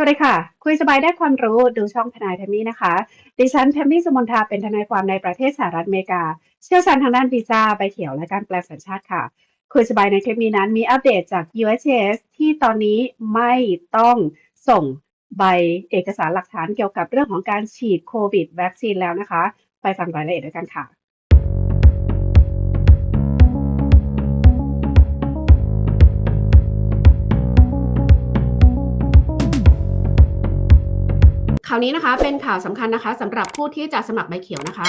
สวัสดีค่ะ คุยสบายได้ความรู้ดูช่องทนายแทมมี่นะคะ ดิฉันแทมมี่สมนทาเป็นทนายความในประเทศสหรัฐอเมริกา เชี่ยวชาญทางด้านวีซ่าใบเขียวและการแปลสัญชาติค่ะ คุยสบายในคลิปนี้นั้นมีอัปเดตจาก USCIS ที่ตอนนี้ไม่ต้องส่งใบเอกสารหลักฐานเกี่ยวกับเรื่องของการฉีดโควิดวัคซีนแล้วนะคะ ไปฟังรายละเอียดด้วยกันค่ะ ข่าวนี้นะคะเป็นข่าวสำคัญนะคะสำหรับผู้ที่จะสมัครใบเขียวนะคะ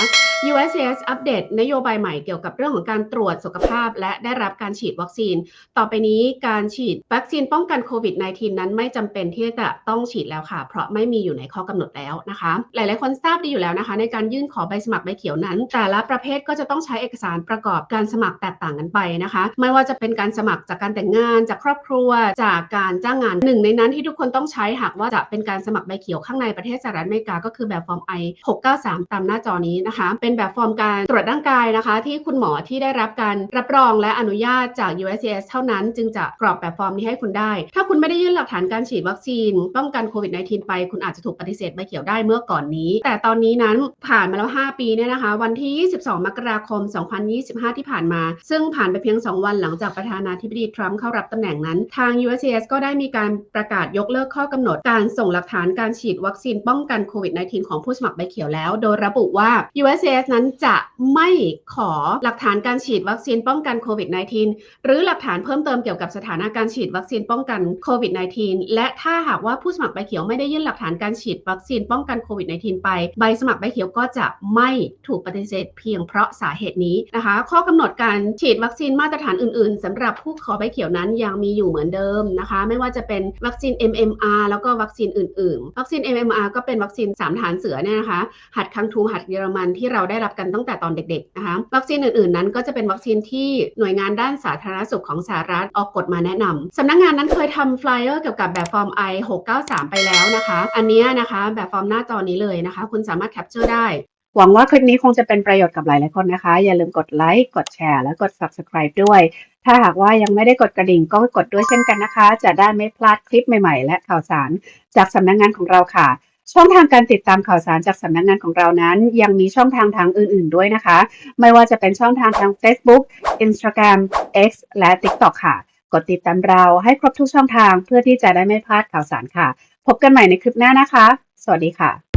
USCS อัปเดตนโยบายใหม่เกี่ยวกับเรื่องของการตรวจสุขภาพ และได้รับการฉีดวัคซีน ต่อไปนี้การฉีดวัคซีนป้องกันโควิด -19 นั้นไม่จำเป็นที่จะต้องฉีดแล้วค่ะ เพราะไม่มีอยู่ในข้อกำหนดแล้วนะคะ หลายๆ คนทราบดีอยู่แล้วนะคะ ในการยื่นขอใบสมัครใบเขียวนั้น แต่ละประเภทก็จะต้องใช้เอกสารประกอบการสมัครแตกต่างกันไปนะคะ ไม่ว่าจะเป็นการสมัครจากการแต่งงาน จากครอบครัว จากการจ้างงานหนึ่งในนั้นที่ทุกคนต้องใช้หากว่าจะเป็นการสมัครใบเขียวข้างในประเทศสหรัฐอเมริกาก็คือแบบฟอร์ม I 693 ตามหน้าจอนี้นะคะ เป็นแบบฟอร์มการตรวจร่างกายนะคะ ที่คุณหมอที่ได้รับการรับรองและอนุญาตจาก USCIS เท่านั้นจึงจะกรอกแบบฟอร์มนี้ให้คุณได้ ถ้าคุณไม่ได้ยื่นหลักฐานการฉีดวัคซีน ป้องกันโควิด -19 ไป คุณอาจจะถูกปฏิเสธใบเขียวได้เมื่อก่อนนี้ แต่ตอนนี้นั้นผ่านมาแล้ว 5 ปีเนี่ยนะคะ วันที่ 22 มกราคม 2025 ที่ผ่านมา ซึ่งผ่านไปเพียง 2 วันหลังจากประธานาธิบดีทรัมป์เข้ารับตำแหน่งนั้น ทาง USCIS ก็ได้มีการประกาศยกเลิกข้อกำหนดการส่งหลักฐานการฉีดวัคซีนป้องกันโควิด -19 ของผู้สมัครใบเขียวแล้ว โดยระบุว่า USCS นั้นจะไม่ขอหลักฐานการฉีดวัคซีนป้องกันโควิด -19 หรือหลักฐานเพิ่มเติมเกี่ยวกับสถานะการฉีดวัคซีนป้องกันโควิด -19 และถ้าหากว่าผู้สมัครใบเขียวไม่ได้ยื่นหลักฐานการฉีดวัคซีนป้องกันโควิด -19 ไปใบสมัครใบเขียวก็จะไม่ถูกปฏิเสธเพียงเพราะสาเหตุนี้นะคะ ข้อกำหนดการฉีดวัคซีนมาตรฐานอื่นๆสำหรับผู้ขอใบเขียวนั้นยังมีอยู่เหมือนเดิมนะคะ ไม่ว่าจะเป็นวัคซีน MMR แล้วก็วัคซีนอื่นๆ วัคซีน MMR ก็เป็นวัคซีนสามฐานเสือเนี่ยนะคะ หัดคังทูหัดเยอรมันที่เราได้รับกันตั้งแต่ตอนเด็กๆนะคะวัคซีนอื่นๆนั้นก็จะเป็นวัคซีนที่หน่วยงานด้านสาธารณสุขของสหรัฐออกกฎมาแนะนำสำนักงานนั้นเคยทำฟลายเออร์เกี่ยวกับแบบฟอร์ม I 693 ไปแล้วนะคะ อันนี้นะคะแบบฟอร์มหน้าจอนี้เลยนะคะ คุณสามารถแคปเจอร์ได้หวังว่าคลิปนี้คงจะเป็นประโยชน์กับหลายๆคนนะคะ อย่าลืมกดไลค์ กดแชร์ และกด subscribe ด้วย ถ้าหากว่ายังไม่ได้กดกระดิ่งก็กดด้วยเช่นกันนะคะ จะได้ไม่พลาดคลิปใหม่ๆ และข่าวสาร จากสำนักงานของเราค่ะ ช่องทางการติดตามข่าวสารจากสำนักงานของเรานั้น ยังมีช่องทางทางอื่น ๆ ด้วยนะคะ ไม่ว่าจะเป็นช่องทางทาง Facebook Instagram X และ TikTok ค่ะ กดติดตามเราให้ครบทุกช่องทางเพื่อที่จะได้ไม่พลาดข่าวสารค่ะ พบกันใหม่ในคลิปหน้านะคะ สวัสดีค่ะ